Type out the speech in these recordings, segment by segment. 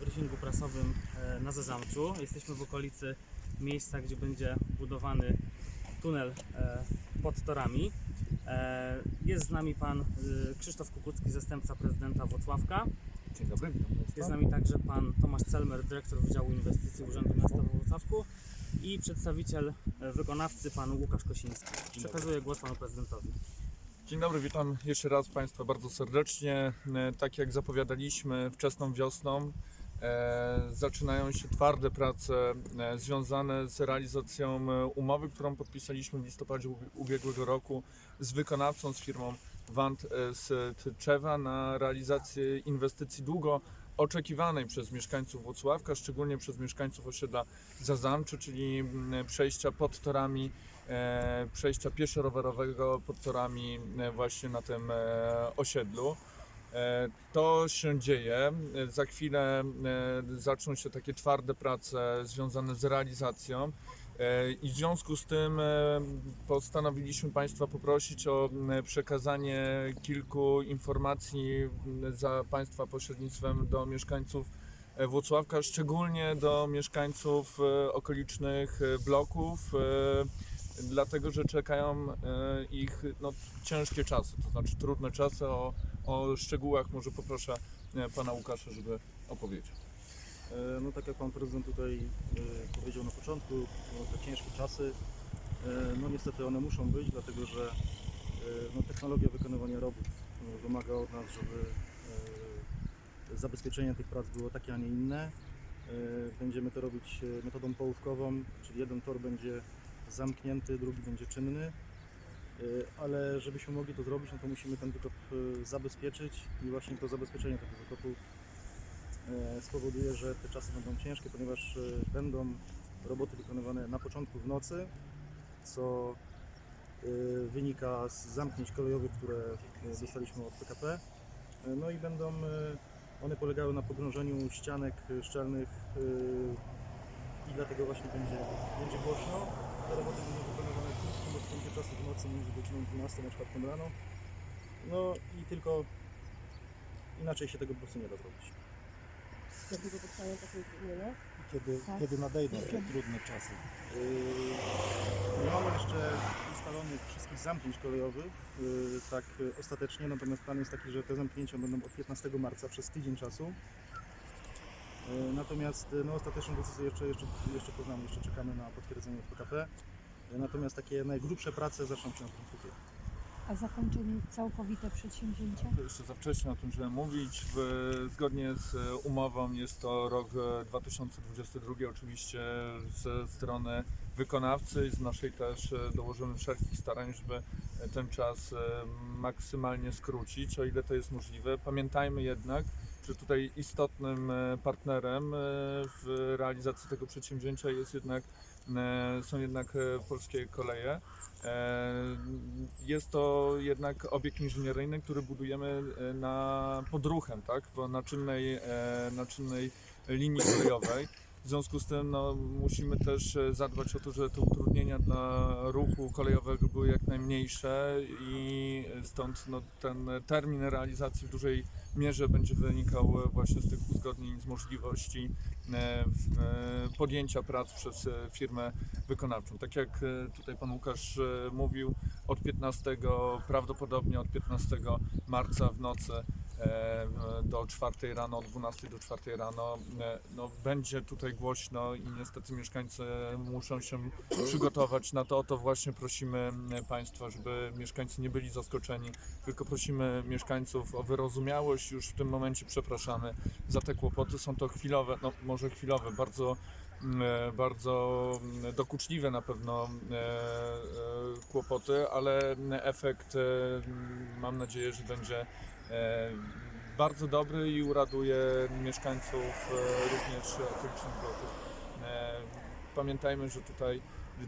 briefingu prasowym e, na Zazamczu. Jesteśmy w okolicy miejsca, gdzie będzie budowany tunel e, pod torami. E, Jest z nami pan Krzysztof Kukucki, zastępca prezydenta Włocławka. Dzień dobry. Jest z nami także pan Tomasz Celmer, dyrektor Wydziału Inwestycji Urzędu Miasta we Włocławku i przedstawiciel wykonawcy pan Łukasz Kosiński. Przekazuję głos panu prezydentowi. Dzień dobry, witam jeszcze raz Państwa bardzo serdecznie. Tak jak zapowiadaliśmy wczesną wiosną, zaczynają się twarde prace e, związane z realizacją e, umowy, którą podpisaliśmy w listopadzie ubie- ubiegłego roku z wykonawcą, z firmą Wand e, z Tczewa na realizację inwestycji długo oczekiwanej przez mieszkańców Włocławka, szczególnie przez mieszkańców osiedla Zazamczy, czyli mm, przejścia pod torami e, przejścia pieszo-rowerowego pod torami e, właśnie na tym e, osiedlu. E, To się dzieje. Za chwilę e, zaczną się takie twarde prace związane z realizacją. E, I w związku z tym postanowiliśmy Państwa poprosić o przekazanie kilku informacji za Państwa pośrednictwem do mieszkańców Włocławka, szczególnie do mieszkańców okolicznych bloków, dlatego że czekają ich no, ciężkie czasy, to znaczy trudne czasy. O, o szczegółach może poproszę e, Pana Łukasza, żeby opowiedział. E, No tak jak Pan Prezydent tutaj e, powiedział na początku, no, te ciężkie czasy, no niestety one muszą być, dlatego że no, technologia wykonywania robót no, wymaga od nas, żeby zabezpieczenie tych prac było takie, a nie inne. Będziemy to robić metodą połówkową, czyli jeden tor będzie zamknięty, drugi będzie czynny. E, Ale żebyśmy mogli to zrobić, no to musimy ten wykop e, zabezpieczyć i właśnie to zabezpieczenie tego wykopu e, spowoduje, że te czasy będą ciężkie, ponieważ będą roboty wykonywane na początku w nocy, co wynika z zamknięć kolejowych, które dostaliśmy od PKP. No i będą one polegały na pogrążeniu ścianek szczelnych i dlatego właśnie będzie, będzie głośno. Te roboty będą odstępie czasu w nocy między godziną 12 a 4 rano. No i tylko inaczej się tego po prostu nie da zrobić. Długo powstają takie utrudnienia? Kiedy, Tak. kiedy nadejdą te trudne czasy. Yy, Nie mamy jeszcze ustalonych wszystkich zamknięć kolejowych, yy, tak yy, ostatecznie, natomiast plan jest taki, że te zamknięcia będą od 15 marca przez tydzień czasu. Yy, Natomiast yy, no, ostateczną decyzję jeszcze, jeszcze, jeszcze poznamy, jeszcze czekamy na potwierdzenie od PKP. Natomiast takie najgrubsze prace zaczną się na kwietnia. A zakończenie całkowite przedsięwzięcia? To jeszcze za wcześnie o tym źle mówić. W, zgodnie z e, umową jest to rok e, 2022 oczywiście ze strony wykonawcy i z naszej też e, dołożymy wszelkich starań, żeby e, ten czas e, maksymalnie skrócić, o ile to jest możliwe. Pamiętajmy jednak, że tutaj istotnym e, partnerem e, w realizacji tego przedsięwzięcia jest jednak, e, są jednak e, polskie koleje. E, Jest to jednak obiekt inżynieryjny, który budujemy e, na podruchem, tak? Na czynnej, e, na czynnej linii kolejowej. W związku z tym no, musimy też e, zadbać o to, żeby te utrudnienia dla ruchu kolejowego były jak najmniejsze i stąd no, ten termin realizacji w dużej mierze będzie wynikał e, właśnie z tych uzgodnień, z możliwości e, podjęcia prac przez firmę wykonawczą. Tak jak tutaj pan Łukasz mówił, od 15, prawdopodobnie od 15 marca w nocy do 4 rano, od 12 do 4 rano, e, no, będzie tutaj głośno i niestety mieszkańcy muszą się przygotować na to. O to właśnie prosimy e, Państwa, żeby mieszkańcy nie byli zaskoczeni, tylko prosimy mieszkańców o wyrozumiałość. Już w tym momencie przepraszamy za te kłopoty. Są to chwilowe, no może chwilowe, bardzo mm, e, bardzo mm, dokuczliwe na pewno e, e, kłopoty, ale efekt e, mm, mam nadzieję, że będzie e, bardzo dobry i uraduje mieszkańców e, również okolicznych bloków. E, Pamiętajmy, że tutaj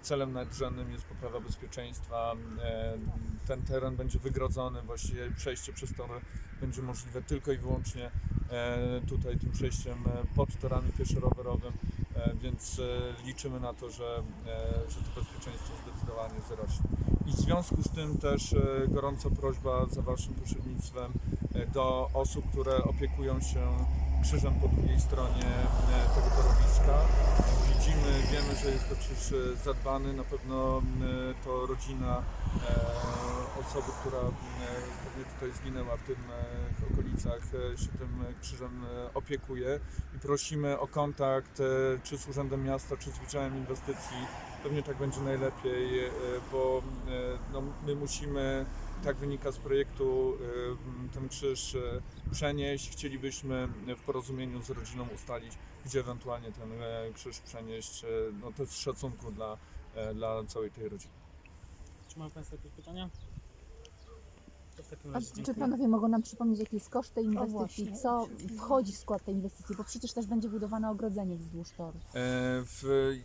celem nadrzędnym jest poprawa bezpieczeństwa. E, Ten teren będzie wygrodzony, właściwie przejście przez tory będzie możliwe tylko i wyłącznie e, tutaj tym przejściem e, pod torami pieszo-rowerowym, e, więc e, liczymy na to, że, e, że to bezpieczeństwo zdecydowanie wzrośnie. I w związku z tym też e, gorąca prośba za Waszym pośrednictwem do osób, które opiekują się krzyżem po drugiej stronie e, tego torowiska. Widzimy, wiemy, że jest to krzyż e, zadbany. Na pewno e, to rodzina osoby, która pewnie tutaj zginęła w tym e, okolicach, się tym krzyżem opiekuje i prosimy o kontakt czy z Urzędem Miasta, czy z Wydziałem Inwestycji. Pewnie tak będzie najlepiej, bo no, my musimy, tak wynika z projektu, e, ten krzyż e, przenieść. Chcielibyśmy w porozumieniu z rodziną ustalić, gdzie ewentualnie ten e, krzyż przenieść. No, to jest szacunku dla, dla całej tej rodziny. Czy mają Państwo jakieś pytania? To w takim A czy dziękuję. panowie mogą nam przypomnieć, jaki jest koszt tej inwestycji? właśnie. Co wchodzi w skład tej inwestycji? Bo przecież też będzie budowane ogrodzenie wzdłuż toru. E, W,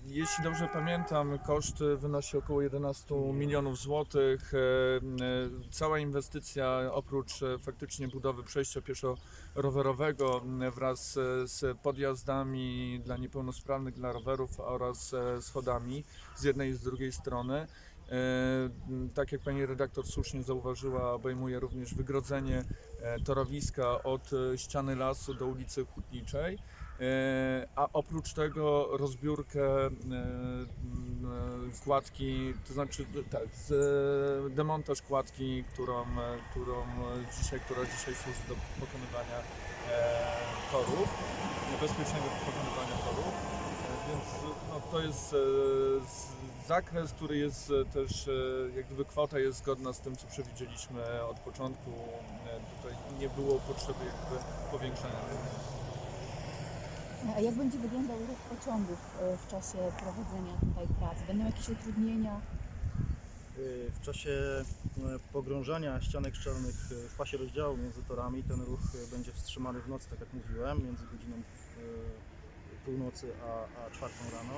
jeśli dobrze pamiętam, koszt wynosi około 11 milionów złotych. E, e, Cała inwestycja, oprócz e, faktycznie budowy przejścia pieszo-rowerowego m, wraz e, z podjazdami dla niepełnosprawnych, dla rowerów oraz e, schodami z jednej i z drugiej strony. E, Tak jak pani redaktor słusznie zauważyła, obejmuje również wygrodzenie e, torowiska od e, ściany lasu do ulicy Hutniczej. A oprócz tego rozbiórkę kładki, to znaczy tak, demontaż kładki, którą, którą dzisiaj, która dzisiaj służy do pokonywania torów, bezpiecznego pokonywania torów. Więc no, to jest e, z- zakres, który jest e, też, e, jak gdyby kwota jest zgodna z tym, co przewidzieliśmy od początku. E, Tutaj nie było potrzeby jakby powiększania. A jak będzie wyglądał ruch pociągów e, w czasie prowadzenia tutaj prac? Będą jakieś utrudnienia? Y, W czasie pogrążania ścianek szczelnych w pasie rozdziału między torami ten ruch będzie wstrzymany w nocy, tak jak mówiłem, między godziną północy a, a rano.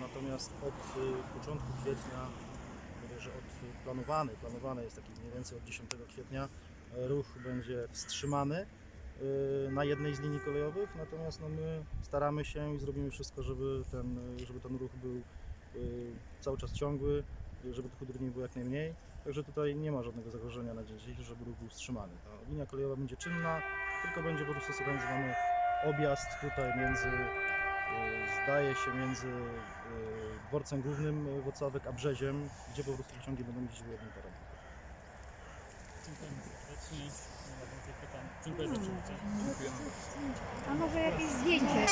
Natomiast od y, początku kwietnia, mówię, że od planowany, planowany jest taki mniej więcej od 10 kwietnia, y, ruch będzie wstrzymany y, na jednej z linii kolejowych, natomiast no, my staramy się i zrobimy wszystko, żeby ten, y, żeby ten ruch był cały czas ciągły, żeby tych utrudnień było jak najmniej. Także tutaj nie ma żadnego zagrożenia na dzień dzisiejszy, żeby ruch był wstrzymany. Ta linia kolejowa będzie czynna, tylko będzie po prostu zorganizowany objazd tutaj między, zdaje się, między y, dworcem głównym y, Włocławek a Brzeziem, gdzie po prostu pociągi będą jeździły jednym torem. Dziękujemy serdecznie. Nie ma więcej pytań. Dziękuję za przybycie. A może jakieś zdjęcie?